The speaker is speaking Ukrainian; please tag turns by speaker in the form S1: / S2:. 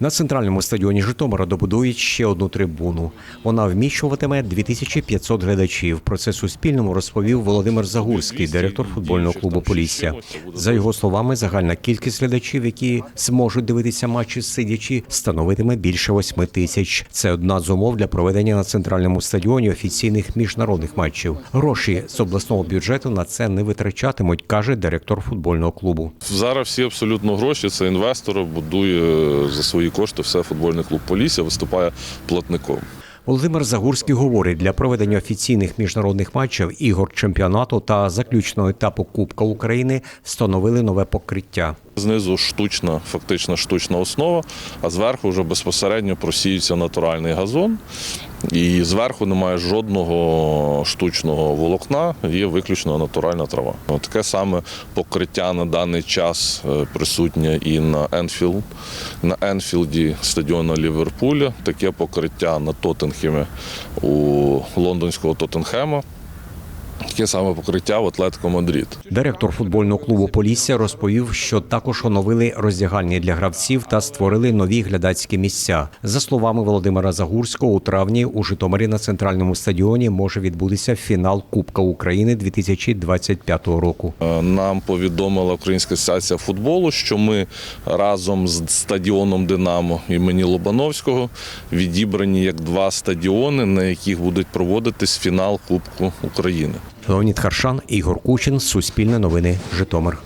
S1: На центральному стадіоні Житомира добудують ще одну трибуну. Вона вміщуватиме 2500 глядачів. Про це Суспільному розповів Володимир Загурський, директор футбольного клубу Полісся. За його словами, загальна кількість глядачів, які зможуть дивитися матчі сидячи, становитиме більше 8 тисяч. Це одна з умов для проведення на центральному стадіоні офіційних міжнародних матчів. Гроші з обласного бюджету на це не витрачатимуть, каже директор футбольного клубу.
S2: Зараз всі абсолютно гроші. Це інвестор будує за свої кошти все футбольний клуб Полісся, виступає платником.
S1: Володимир Загурський говорить, для проведення офіційних міжнародних матчів ігор чемпіонату та заключного етапу Кубка України встановили нове покриття.
S2: Знизу штучна, фактично штучна основа, а зверху вже безпосередньо просіюється натуральний газон. І зверху немає жодного штучного волокна, є виключно натуральна трава. Таке саме покриття на даний час е, присутнє і на Енфілд, на Енфілді стадіона Ліверпуля. Таке покриття на Тоттенхемі у лондонського Тоттенхема. Таке саме покриття в Атлетико Мадрид.
S1: Директор футбольного клубу Полісся розповів, що також оновили роздягальні для гравців та створили нові глядацькі місця. За словами Володимира Загурського, у травні у Житомирі на центральному стадіоні може відбутися фінал Кубка України 2025 року.
S2: Е, Нам повідомила Українська асоціація футболу, що ми разом з стадіоном Динамо імені Лобановського відібрані як два стадіони, на яких будуть проводитись фінал Кубку України.
S1: Леонід Харшан, Ігор Кучин, Суспільне новини, Житомир.